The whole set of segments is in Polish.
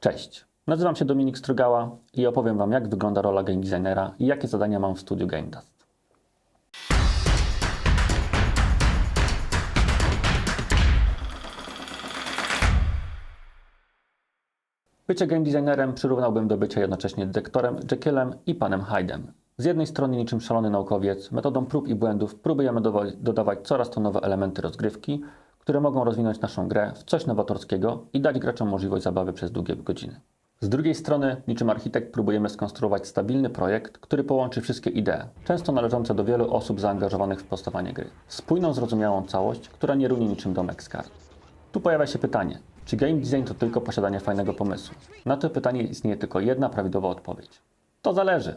Cześć, nazywam się Dominik Strugała i opowiem Wam, jak wygląda rola game designera i jakie zadania mam w studiu Game Dust. Bycie game designerem przyrównałbym do bycia jednocześnie dyrektorem Jekyllem i panem Hyde'em. Z jednej strony niczym szalony naukowiec, metodą prób i błędów próbujemy dodawać coraz to nowe elementy rozgrywki, które mogą rozwinąć naszą grę w coś nowatorskiego i dać graczom możliwość zabawy przez długie godziny. Z drugiej strony, niczym architekt, próbujemy skonstruować stabilny projekt, który połączy wszystkie idee, często należące do wielu osób zaangażowanych w powstawanie gry. w Spójną, zrozumiałą całość, która nie runie niczym domek z kart. Tu pojawia się pytanie, czy game design to tylko posiadanie fajnego pomysłu? Na to pytanie istnieje tylko jedna prawidłowa odpowiedź. To zależy.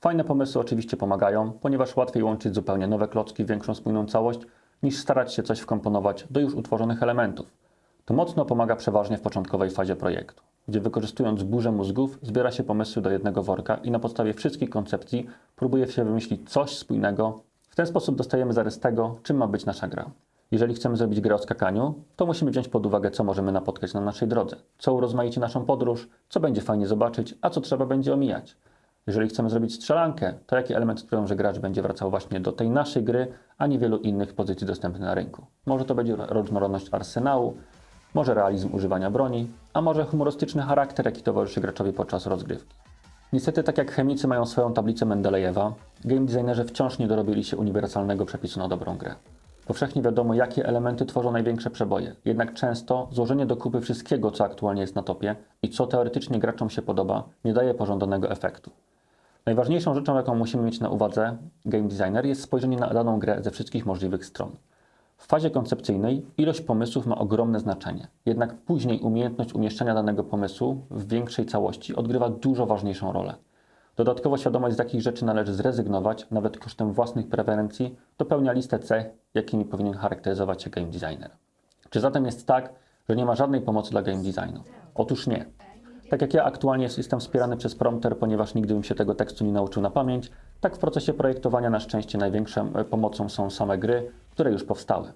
Fajne pomysły oczywiście pomagają, ponieważ łatwiej łączyć zupełnie nowe klocki w większą spójną całość, niż starać się coś wkomponować do już utworzonych elementów. To mocno pomaga przeważnie w początkowej fazie projektu, gdzie wykorzystując burzę mózgów zbiera się pomysły do jednego worka i na podstawie wszystkich koncepcji próbuje się wymyślić coś spójnego. W ten sposób dostajemy zarys tego, czym ma być nasza gra. Jeżeli chcemy zrobić grę o skakaniu, to musimy wziąć pod uwagę, co możemy napotkać na naszej drodze, co urozmaici naszą podróż, co będzie fajnie zobaczyć, a co trzeba będzie omijać. Jeżeli chcemy zrobić strzelankę, to jaki element sprawią, że gracz będzie wracał właśnie do tej naszej gry, a nie wielu innych pozycji dostępnych na rynku. Może to będzie różnorodność arsenału, może realizm używania broni, a może humorystyczny charakter, jaki towarzyszy graczowi podczas rozgrywki. Niestety, tak jak chemicy mają swoją tablicę Mendelejewa, game designerzy wciąż nie dorobili się uniwersalnego przepisu na dobrą grę. Powszechnie wiadomo, jakie elementy tworzą największe przeboje, jednak często złożenie do kupy wszystkiego, co aktualnie jest na topie i co teoretycznie graczom się podoba, nie daje pożądanego efektu. Najważniejszą rzeczą, jaką musimy mieć na uwadze game designer, jest spojrzenie na daną grę ze wszystkich możliwych stron. W fazie koncepcyjnej ilość pomysłów ma ogromne znaczenie, jednak później umiejętność umieszczenia danego pomysłu w większej całości odgrywa dużo ważniejszą rolę. Dodatkowo świadomość, z jakich rzeczy należy zrezygnować, nawet kosztem własnych preferencji, dopełnia listę cech, jakimi powinien charakteryzować się game designer. Czy zatem jest tak, że nie ma żadnej pomocy dla game designu? Otóż nie. Tak jak ja aktualnie jestem wspierany przez prompter, ponieważ nigdy bym się tego tekstu nie nauczył na pamięć, tak w procesie projektowania na szczęście największą e, pomocą są same gry, które już powstały.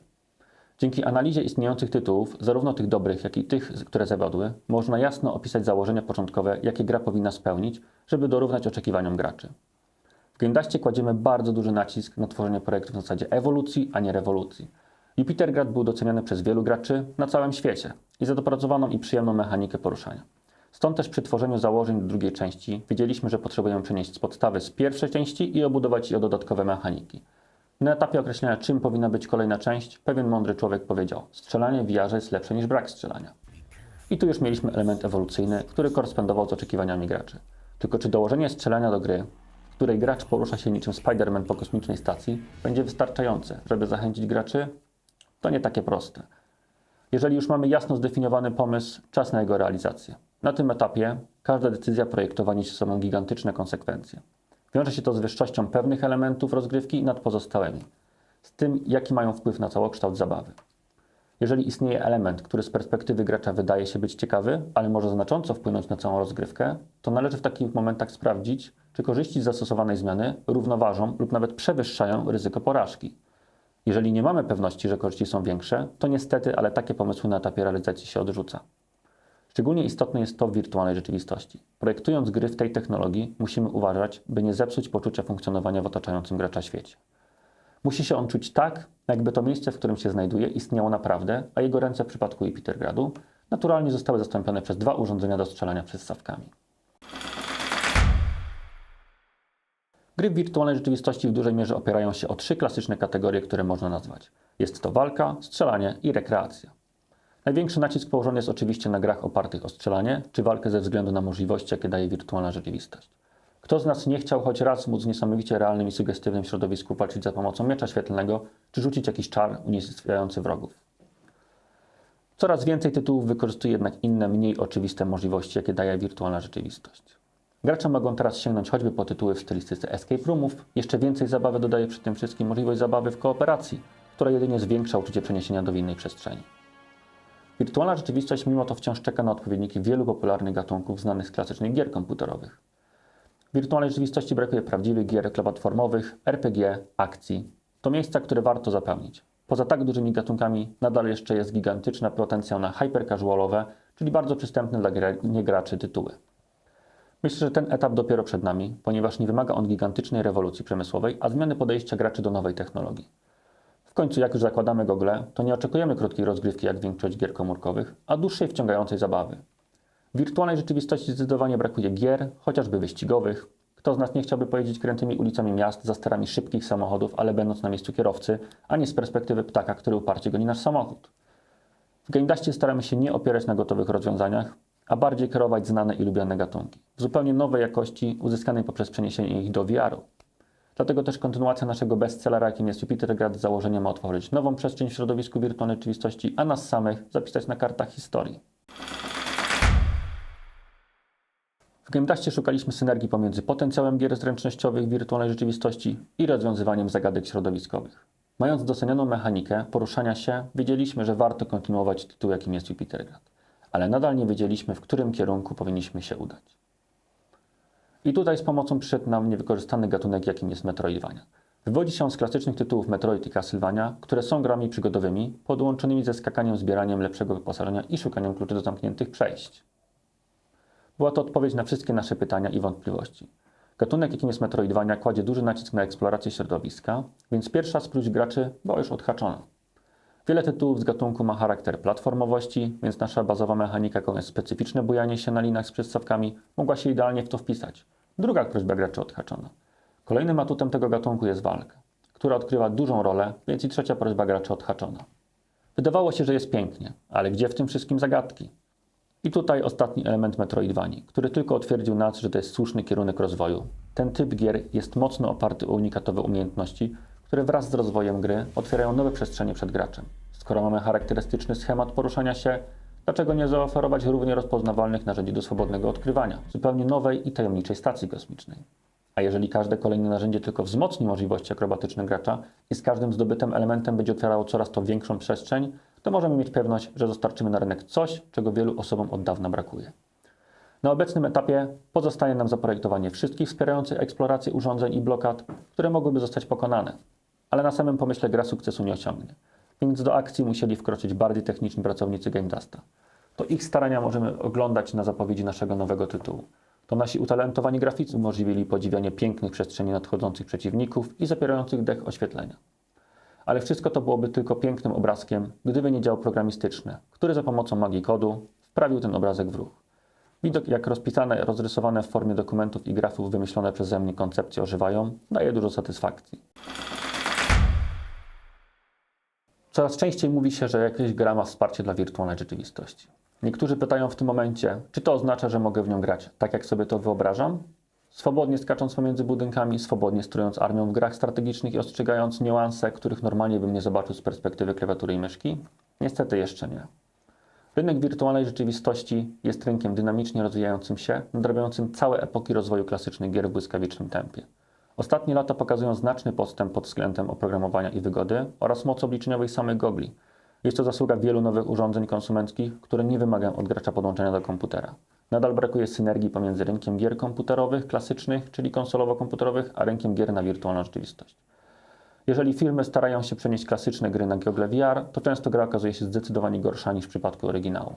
Dzięki analizie istniejących tytułów, zarówno tych dobrych, jak i tych, które zawiodły, można jasno opisać założenia początkowe, jakie gra powinna spełnić, żeby dorównać oczekiwaniom graczy. W GameDastie kładziemy bardzo duży nacisk na tworzenie projektów na zasadzie ewolucji, a nie rewolucji. Jupitergrad był doceniany przez wielu graczy na całym świecie i za dopracowaną i przyjemną mechanikę poruszania. Stąd też przy tworzeniu założeń do drugiej części wiedzieliśmy, że potrzebujemy przenieść z podstawy z pierwszej części i obudować je o dodatkowe mechaniki. Na etapie określenia, czym powinna być kolejna część, pewien mądry człowiek powiedział: Strzelanie w VR jest lepsze niż brak strzelania. I tu już mieliśmy element ewolucyjny, który korespondował z oczekiwaniami graczy. Tylko czy dołożenie strzelania do gry, w której gracz porusza się niczym Spider-Man po kosmicznej stacji, będzie wystarczające, żeby zachęcić graczy? To nie takie proste. Jeżeli już mamy jasno zdefiniowany pomysł, czas na jego realizację. Na tym etapie każda decyzja projektowa niesie sobą gigantyczne konsekwencje. Wiąże się to z wyższością pewnych elementów rozgrywki nad pozostałymi, z tym, jaki mają wpływ na całokształt zabawy. Jeżeli istnieje element, który z perspektywy gracza wydaje się być ciekawy, ale może znacząco wpłynąć na całą rozgrywkę, to należy w takich momentach sprawdzić, czy korzyści z zastosowanej zmiany równoważą lub nawet przewyższają ryzyko porażki. Jeżeli nie mamy pewności, że korzyści są większe, to niestety, ale takie pomysły na etapie realizacji się odrzuca. Szczególnie istotne jest to w wirtualnej rzeczywistości. Projektując gry w tej technologii, musimy uważać, by nie zepsuć poczucia funkcjonowania w otaczającym gracza świecie. Musi się on czuć tak, jakby to miejsce, w którym się znajduje, istniało naprawdę, a jego ręce w przypadku Jupitergradu naturalnie zostały zastąpione przez dwa urządzenia do strzelania przystawkami. Gry w wirtualnej rzeczywistości w dużej mierze opierają się o trzy klasyczne kategorie, które można nazwać. Jest to walka, strzelanie i rekreacja. Największy nacisk położony jest oczywiście na grach opartych o strzelanie czy walkę ze względu na możliwości, jakie daje wirtualna rzeczywistość. Kto z nas nie chciał choć raz móc w niesamowicie realnym i sugestywnym środowisku walczyć za pomocą miecza świetlnego, czy rzucić jakiś czar unicestwiający wrogów? Coraz więcej tytułów wykorzystuje jednak inne, mniej oczywiste możliwości, jakie daje wirtualna rzeczywistość. Gracze mogą teraz sięgnąć choćby po tytuły w stylistyce escape roomów. Jeszcze więcej zabawy dodaje przy tym wszystkim możliwość zabawy w kooperacji, która jedynie zwiększa uczucie przeniesienia do innej przestrzeni. Wirtualna rzeczywistość mimo to wciąż czeka na odpowiedniki wielu popularnych gatunków znanych z klasycznych gier komputerowych. W wirtualnej rzeczywistości brakuje prawdziwych gier platformowych, RPG, akcji. To miejsca, które warto zapełnić. Poza tak dużymi gatunkami nadal jeszcze jest gigantyczny potencjał na hypercasualowe czyli bardzo przystępne dla gra- niegraczy tytuły. Myślę, że ten etap dopiero przed nami, ponieważ nie wymaga on gigantycznej rewolucji przemysłowej, a zmiany podejścia graczy do nowej technologii. W końcu, jak już zakładamy gogle, to nie oczekujemy krótkiej rozgrywki jak większość gier komórkowych, a dłuższej wciągającej zabawy. W wirtualnej rzeczywistości zdecydowanie brakuje gier, chociażby wyścigowych. Kto z nas nie chciałby pojeździć krętymi ulicami miast za sterami szybkich samochodów, ale będąc na miejscu kierowcy, a nie z perspektywy ptaka, który uparcie goni nasz samochód. W GameDustie staramy się nie opierać na gotowych rozwiązaniach, a bardziej kierować znane i lubiane gatunki, w zupełnie nowej jakości, uzyskanej poprzez przeniesienie ich do VR-u. Dlatego też kontynuacja naszego bestsellera, jakim jest Jupitergrad z założeniem ma otworzyć nową przestrzeń w środowisku wirtualnej rzeczywistości, a nas samych zapisać na kartach historii. W GameDustie szukaliśmy synergii pomiędzy potencjałem gier zręcznościowych wirtualnej rzeczywistości i rozwiązywaniem zagadek środowiskowych. Mając docenioną mechanikę poruszania się, wiedzieliśmy, że warto kontynuować tytuł, jakim jest Jupitergrad, ale nadal nie wiedzieliśmy, w którym kierunku powinniśmy się udać. I tutaj z pomocą przyszedł nam niewykorzystany gatunek, jakim jest Metroidvania. Wywodzi się on z klasycznych tytułów Metroid i Castlevania, które są grami przygodowymi, podłączonymi ze skakaniem, zbieraniem lepszego wyposażenia i szukaniem kluczy do zamkniętych przejść. Była to odpowiedź na wszystkie nasze pytania i wątpliwości. Gatunek, jakim jest Metroidvania, kładzie duży nacisk na eksplorację środowiska, więc pierwsza z próśb graczy była już odhaczona. Wiele tytułów z gatunku ma charakter platformowości, więc nasza bazowa mechanika, jaką jest specyficzne bujanie się na linach z przystawkami, mogła się idealnie w to wpisać. Druga prośba graczy odhaczona. Kolejnym atutem tego gatunku jest walka, która odgrywa dużą rolę, więc i trzecia prośba graczy odhaczona. Wydawało się, że jest pięknie, ale gdzie w tym wszystkim zagadki? I tutaj ostatni element Metroidvanii, który tylko otwierdził nas, że to jest słuszny kierunek rozwoju. Ten typ gier jest mocno oparty o unikatowe umiejętności, które wraz z rozwojem gry otwierają nowe przestrzenie przed graczem. Skoro mamy charakterystyczny schemat poruszania się, dlaczego nie zaoferować równie rozpoznawalnych narzędzi do swobodnego odkrywania, zupełnie nowej i tajemniczej stacji kosmicznej? A jeżeli każde kolejne narzędzie tylko wzmocni możliwości akrobatyczne gracza i z każdym zdobytym elementem będzie otwierało coraz to większą przestrzeń, to możemy mieć pewność, że dostarczymy na rynek coś, czego wielu osobom od dawna brakuje. Na obecnym etapie pozostaje nam zaprojektowanie wszystkich wspierających eksplorację urządzeń i blokad, które mogłyby zostać pokonane. Ale na samym pomyśle gra sukcesu nie osiągnie. Więc do akcji musieli wkroczyć bardziej techniczni pracownicy Game Dusta. To ich starania możemy oglądać na zapowiedzi naszego nowego tytułu. To nasi utalentowani graficy umożliwili podziwianie pięknych przestrzeni nadchodzących przeciwników i zapierających dech oświetlenia. Ale wszystko to byłoby tylko pięknym obrazkiem, gdyby nie dział programistyczny, który za pomocą magii kodu wprawił ten obrazek w ruch. Widok, jak rozpisane, rozrysowane w formie dokumentów i grafów wymyślone przeze mnie koncepcje ożywają, daje dużo satysfakcji. Coraz częściej mówi się, że jakaś gra ma wsparcie dla wirtualnej rzeczywistości. Niektórzy pytają w tym momencie, czy to oznacza, że mogę w nią grać tak, jak sobie to wyobrażam? Swobodnie skacząc pomiędzy budynkami, swobodnie sterując armią w grach strategicznych i ostrzegając niuanse, których normalnie bym nie zobaczył z perspektywy klawiatury i myszki? Niestety jeszcze nie. Rynek wirtualnej rzeczywistości jest rynkiem dynamicznie rozwijającym się, nadrabiającym całe epoki rozwoju klasycznych gier w błyskawicznym tempie. Ostatnie lata pokazują znaczny postęp pod względem oprogramowania i wygody oraz mocy obliczeniowej samych gogli. Jest to zasługa wielu nowych urządzeń konsumenckich, które nie wymagają od gracza podłączenia do komputera. Nadal brakuje synergii pomiędzy rynkiem gier komputerowych, klasycznych, czyli konsolowo-komputerowych, a rynkiem gier na wirtualną rzeczywistość. Jeżeli firmy starają się przenieść klasyczne gry na gogle VR, to często gra okazuje się zdecydowanie gorsza niż w przypadku oryginału.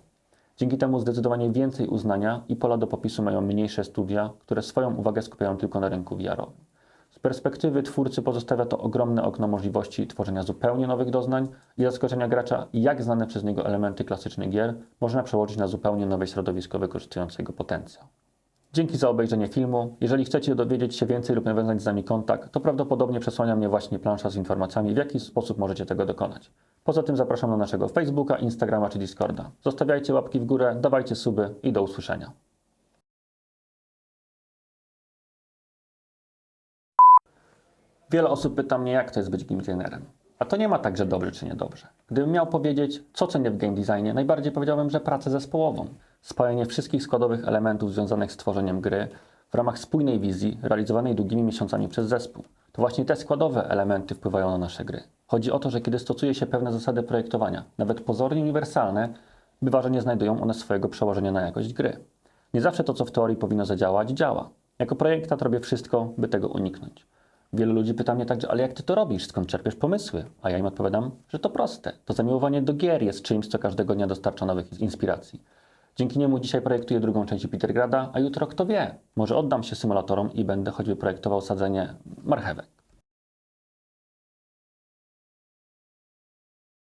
Dzięki temu zdecydowanie więcej uznania i pola do popisu mają mniejsze studia, które swoją uwagę skupiają tylko na rynku VR-owym. Z perspektywy twórcy pozostawia to ogromne okno możliwości tworzenia zupełnie nowych doznań i zaskoczenia gracza, jak znane przez niego elementy klasycznych gier można przełożyć na zupełnie nowe środowisko wykorzystujące jego potencjał. Dzięki za obejrzenie filmu. Jeżeli chcecie dowiedzieć się więcej lub nawiązać z nami kontakt, to prawdopodobnie przesłania mnie właśnie plansza z informacjami, w jaki sposób możecie tego dokonać. Poza tym zapraszam na naszego Facebooka, Instagrama czy Discorda. Zostawiajcie łapki w górę, dawajcie suby i do usłyszenia. Wiele osób pyta mnie, jak to jest być game designerem. A to nie ma tak, że dobrze czy niedobrze. Gdybym miał powiedzieć, co cenię w game designie, najbardziej powiedziałbym, że pracę zespołową. Spajanie wszystkich składowych elementów związanych z tworzeniem gry w ramach spójnej wizji, realizowanej długimi miesiącami przez zespół. To właśnie te składowe elementy wpływają na nasze gry. Chodzi o to, że kiedy stosuje się pewne zasady projektowania, nawet pozornie uniwersalne, bywa, że nie znajdują one swojego przełożenia na jakość gry. Nie zawsze to, co w teorii powinno zadziałać, działa. Jako projektant robię wszystko, by tego uniknąć. Wielu ludzi pyta mnie także, ale jak ty to robisz? Skąd czerpiesz pomysły? A ja im odpowiadam, że to proste. To zamiłowanie do gier jest czymś, co każdego dnia dostarcza nowych inspiracji. Dzięki niemu dzisiaj projektuję drugą część Petergrada, a jutro kto wie, może oddam się symulatorom i będę choćby projektował sadzenie marchewek.